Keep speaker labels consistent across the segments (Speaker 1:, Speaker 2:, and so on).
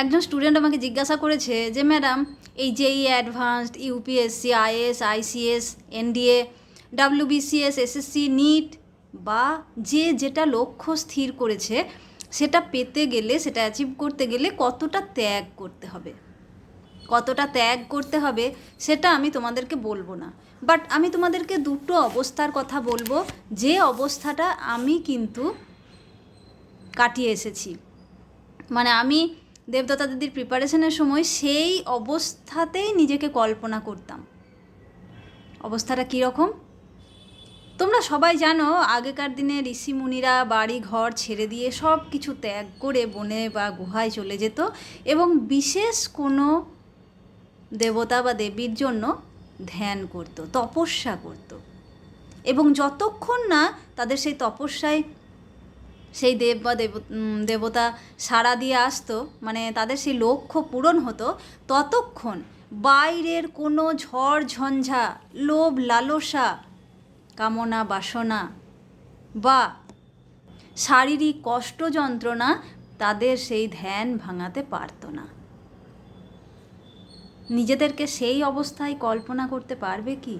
Speaker 1: একজন স্টুডেন্ট আমাকে জিজ্ঞাসা করেছে যে ম্যাডাম এই JEE advanced UPSC IAS ICS NDA WBCS SSC NEET বা যে যেটা লক্ষ্য স্থির করেছে, সেটা পেতে গেলে, সেটা অ্যাচিভ করতে গেলে কতটা ত্যাগ করতে হবে? কতটা ত্যাগ করতে হবে, সেটা আমি তোমাদেরকে বলব না। বাট আমি তোমাদেরকে দুটো অবস্থার কথা বলব, যে অবস্থাটা আমি কিন্তু কাটিয়ে এসেছি। মানে আমি দেবদত্তা দিদির প্রিপারেশনের সময় সেই অবস্থাতেই নিজেকে কল্পনা করতাম। অবস্থাটা কীরকম তোমরা সবাই জানো, আগেকার দিনে ঋষি মুনিরা বাড়ি ঘর ছেড়ে দিয়ে সব কিছু ত্যাগ করে বনে বা গুহায় চলে যেত এবং বিশেষ কোনো দেবতা বা দেবীর জন্য ধ্যান করত, তপস্যা করত। এবং যতক্ষণ না তাদের সেই তপস্যায় সেই দেব বা দেব দেবতা সাড়া দিয়ে আসতো মানে তাদের সেই লক্ষ্য পূরণ হতো ততক্ষণ। বাইরের কোনো ঝড়, ঝঞ্ঝা, লোভ, লালসা, কামনা, বাসনা বা শারীরিক কষ্ট, যন্ত্রণা তাদের সেই ধ্যান ভাঙাতে পারতো না। নিজেদেরকে সেই অবস্থায় কল্পনা করতে পারবে কি?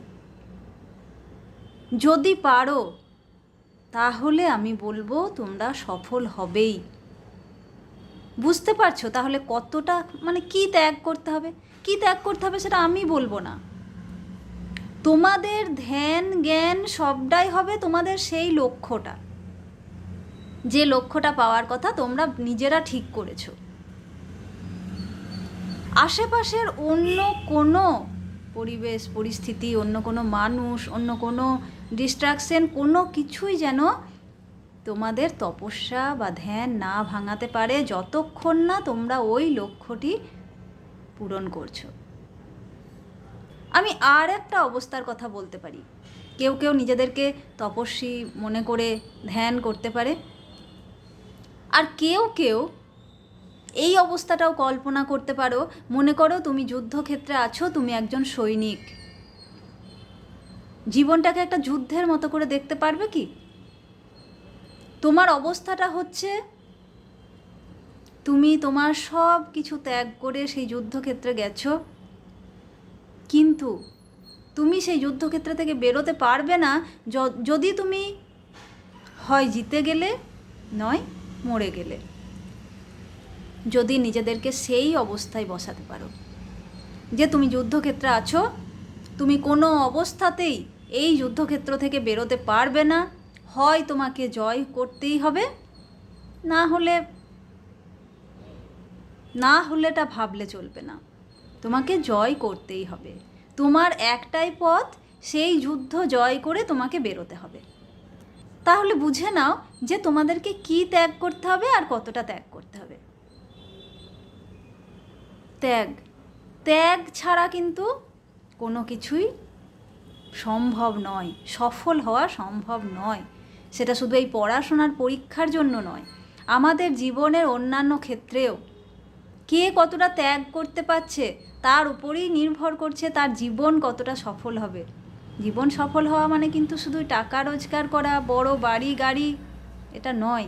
Speaker 1: যদি পারো তাহলে আমি বলব তোমরা সফল হবেই। বুঝতে পারছ? তাহলে কতটা মানে কি ত্যাগ করতে হবে? কি ত্যাগ করতে হবে সেটা আমি বলব না। তোমাদের ধ্যান, জ্ঞান সবটাই হবে তোমাদের সেই লক্ষ্যটা। যে লক্ষ্যটা পাওয়ার কথা তোমরা নিজেরা ঠিক করেছ। আশেপাশের অন্য কোনো পরিবেশ, পরিস্থিতি, অন্য কোনো মানুষ, অন্য কোনো ডিস্ট্রাকশন কোনো কিছুই যেন তোমাদের তপস্যা বা ধ্যান না ভাঙাতে পারে যতক্ষণ না তোমরা ওই লক্ষ্যটি পূরণ করছ। আমি আর একটা অবস্থার কথা বলতে পারি। কেউ কেউ নিজেদেরকে তপস্বী মনে করে ধ্যান করতে পারে। আর কেউ কেউ এই অবস্থাটাও কল্পনা করতে পারো। মনে করো তুমি যুদ্ধক্ষেত্রে আছো, তুমি একজন সৈনিক। জীবনটাকে একটা যুদ্ধের মতো করে দেখতে পারবে কি? তোমার অবস্থাটা হচ্ছে তুমি তোমার সব কিছু ত্যাগ করে সেই যুদ্ধক্ষেত্রে গেছো, কিন্তু তুমি সেই যুদ্ধক্ষেত্র থেকে বেরোতে পারবে না যদি তুমি হয় জিতে গেলে, নয় মরে গেলে। যদি নিজেদেরকে সেই অবস্থায় বসাতে পারো যে তুমি যুদ্ধক্ষেত্রে আছো, তুমি কোনো অবস্থাতেই এই যুদ্ধক্ষেত্র থেকে বেরোতে পারবে না। হয় তোমাকে জয় করতেই হবে, না হলে, না হলেটা ভাবলে চলবে না। তোমাকে জয় করতেই হবে। তোমার একটাই পথ, সেই যুদ্ধ জয় করে তোমাকে বেরোতে হবে। তাহলে বুঝে নাও যে তোমাদেরকে কি ত্যাগ করতে হবে আর কতটা ত্যাগ করতে হবে। ত্যাগ। ত্যাগ ছাড়া কিন্তু কোনো কিছুই সম্ভব নয়, সফল হওয়া সম্ভব নয়। সেটা শুধু এই পড়াশোনার পরীক্ষার জন্য নয়, আমাদের জীবনের অন্যান্য ক্ষেত্রেও। কে কতটা ত্যাগ করতে পারছে, তার উপরেই নির্ভর করছে তার জীবন কতটা সফল হবে। জীবন সফল হওয়া মানে কিন্তু শুধু টাকা রোজগার করা, বড় বাড়ি, গাড়ি, এটা নয়।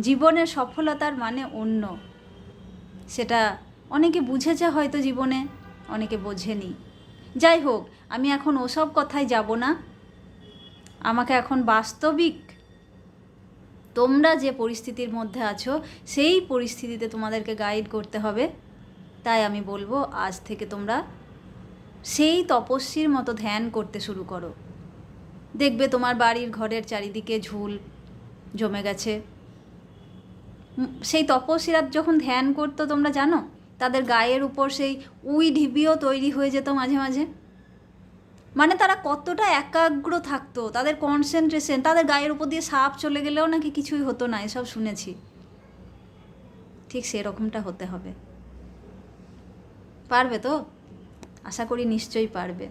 Speaker 1: জীবনের সফলতার মানে অন্য। সেটা অনেকে বুঝেছে হয়তো জীবনে, অনেকে বোঝেনি। যাই হোক, আমি এখন ওসব কথায় যাব না। আমাকে এখন বাস্তবিক তোমরা যে পরিস্থিতির মধ্যে আছো, সেই পরিস্থিতিতে তোমাদেরকে গাইড করতে হবে। তাই আমি বলব, আজ থেকে তোমরা সেই তপস্বীর মতো ধ্যান করতে শুরু করো। দেখবে তোমার বাড়ির ঘরের চারিদিকে ঝুল জমে গেছে। সেই তপস্বীরা যখন ধ্যান করতো, তোমরা জানো? তাদের গায়ের উপর সেই উই ঢিবিও তৈরি হয়ে যেত মাঝে মাঝে। মানে তারা কতটা একাগ্র থাকতো, তাদের কনসেন্ট্রেশন তাদের গায়ের উপর দিয়ে সাপ চলে গেলেও নাকি কিছুই হতো না, এসব শুনেছি। ঠিক সেরকমটা হতে হবে। পারবে তো? আশা করি নিশ্চয়ই পারবে।